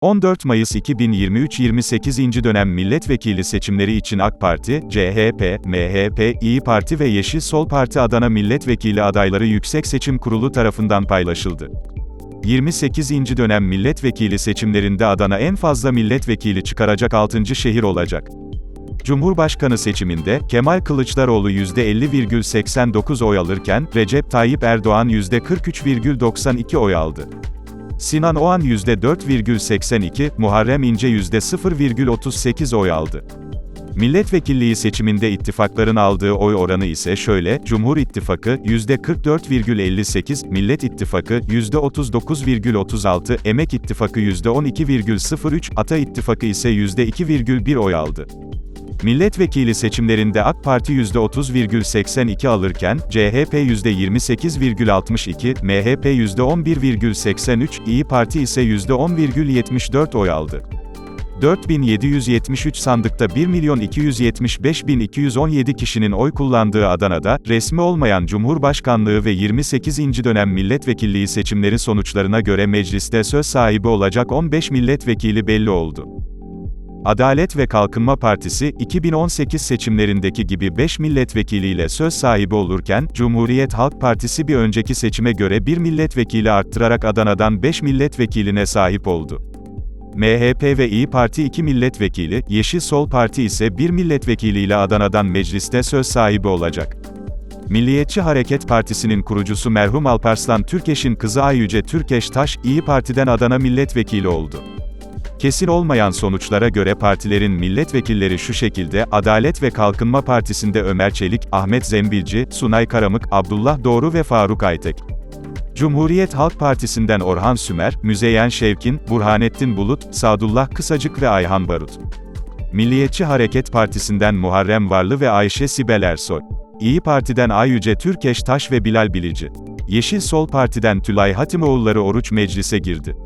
14 Mayıs 2023 28. dönem milletvekili seçimleri için AK Parti, CHP, MHP, İyi Parti ve Yeşil Sol Parti Adana milletvekili adayları Yüksek Seçim Kurulu tarafından paylaşıldı. 28. dönem milletvekili seçimlerinde Adana en fazla milletvekili çıkaracak 6. şehir olacak. Cumhurbaşkanı seçiminde, Kemal Kılıçdaroğlu %50,89 oy alırken, Recep Tayyip Erdoğan %43,92 oy aldı. Sinan Oğan %4,82, Muharrem İnce %0,38 oy aldı. Milletvekilliği seçiminde ittifakların aldığı oy oranı ise şöyle, Cumhur İttifakı %44,58, Millet İttifakı %39,36, Emek İttifakı %12,03, Ata İttifakı ise %2,1 oy aldı. Milletvekili seçimlerinde AK Parti %30,82 alırken, CHP %28,62, MHP %11,83, İyi Parti ise %10,74 oy aldı. 4773 sandıkta 1.275.217 kişinin oy kullandığı Adana'da, resmi olmayan Cumhurbaşkanlığı ve 28. dönem milletvekilliği seçimleri sonuçlarına göre mecliste söz sahibi olacak 15 milletvekili belli oldu. Adalet ve Kalkınma Partisi, 2018 seçimlerindeki gibi 5 milletvekiliyle söz sahibi olurken, Cumhuriyet Halk Partisi bir önceki seçime göre bir milletvekili arttırarak Adana'dan 5 milletvekiline sahip oldu. MHP ve İyi Parti 2 milletvekili, Yeşil Sol Parti ise 1 milletvekiliyle Adana'dan mecliste söz sahibi olacak. Milliyetçi Hareket Partisi'nin kurucusu merhum Alparslan Türkeş'in kızı Ayyüce Türkeş Taş, İyi Parti'den Adana milletvekili oldu. Kesin olmayan sonuçlara göre partilerin milletvekilleri şu şekilde, Adalet ve Kalkınma Partisi'nde Ömer Çelik, Ahmet Zembilci, Sunay Karamık, Abdullah Doğru ve Faruk Aytek. Cumhuriyet Halk Partisi'nden Orhan Sümer, Müzeyyen Şevkin, Burhanettin Bulut, Sadullah Kısacık ve Ayhan Barut. Milliyetçi Hareket Partisi'nden Muharrem Varlı ve Ayşe Sibel Ersoy. İyi Parti'den Ayyüce Türkeş Taş ve Bilal Bilici. Yeşil Sol Parti'den Tülay Hatimoğulları Oruç meclise girdi.